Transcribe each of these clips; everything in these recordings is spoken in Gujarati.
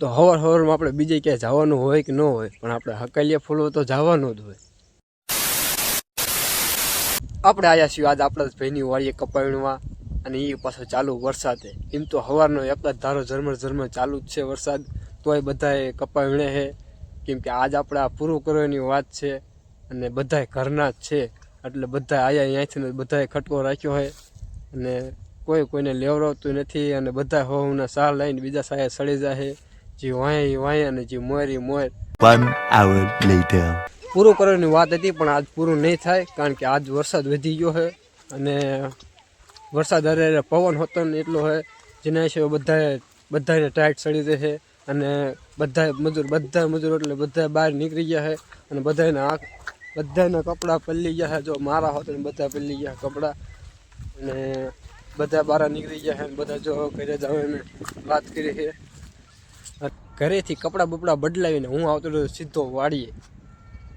તો હવાર હવારમાં આપણે બીજે ક્યાંય જવાનું હોય કે ન હોય, પણ આપણે હકાલિયા ફૂલો તો જવાનું જ હોય. આપણે આવ્યા છીએ આજ આપણા જ ભાઈની વાળીએ કપાયણમાં અને એ પાછો ચાલુ વરસાદે. એમ તો હવારનો એક જ ધારો ઝરમર ઝરમર ચાલુ જ છે વરસાદ, તોય બધાએ કપાયણે છે કેમ કે આજ આપણે આ પૂરું કરવાની વાત છે, અને બધાય ઘરના જ છે. એટલે બધા આયા અહીંયાથી બધાએ ખટકો રાખ્યો હોય અને કોઈ કોઈને લેવડાવતું નથી, અને બધા હોવના સાહ લઈને બીજા સાહે સડી જાય જે વાંય વાય અને જે મોરી મોર. વન hour લેટર પૂરું કરવાની વાત હતી પણ આજ પૂરું નહીં થાય કારણ કે આજ વરસાદ વધી ગયો છે અને વરસાદ અરે પવન હોતો ને એટલો છે જેના છે બધાએ બધાને ટાઈટ ચડી છે અને બધા મજૂર બધા મજૂર એટલે બધા બહાર નીકળી ગયા છે અને બધાને આંખ બધાના કપડાં પલ્લી ગયા છે. જો મારા હોત ને બધા પલ્લી ગયા કપડાં અને બધા બહાર નીકળી ગયા છે અને બધા જો ઘરે જવાની વાત કરી છે. ઘરેથી કપડાં બપડા બદલાવીને હું આવતો હતો સીધો વાડીએ.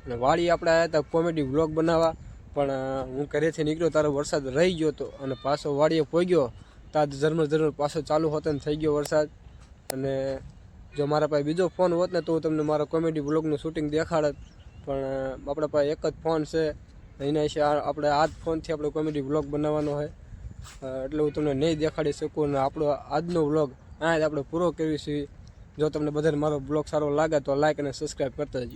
અને વાડી આપણે આવ્યા હતા કોમેડી વ્લોગ બનાવવા, પણ હું ઘરેથી નીકળ્યો તારો વરસાદ રહી ગયો હતો અને પાછો વાડીએ પહોંચ્યો તાજ ઝરમર ઝરમર પાછો ચાલુ હોતો ને થઈ ગયો વરસાદ. અને જો મારા પાસે બીજો ફોન હોત ને તો હું તમને મારા કોમેડી વ્લોગનું શૂટિંગ દેખાડત. પણ આપણા પાસે એક જ ફોન છે. એના વિશે આપણે આ જ ફોનથી આપણે કોમેડી વ્લોગ બનાવવાનો હોય. એટલે હું તમને નહીં દેખાડી શકું અને આપણો આજનો વ્લોગ, આ જ આપણે પૂરો કરીશું. જો તમને બધાને મારો બ્લોગ સારો લાગે તો લાઈક અને સબસ્ક્રાઈબ કરતા જજો.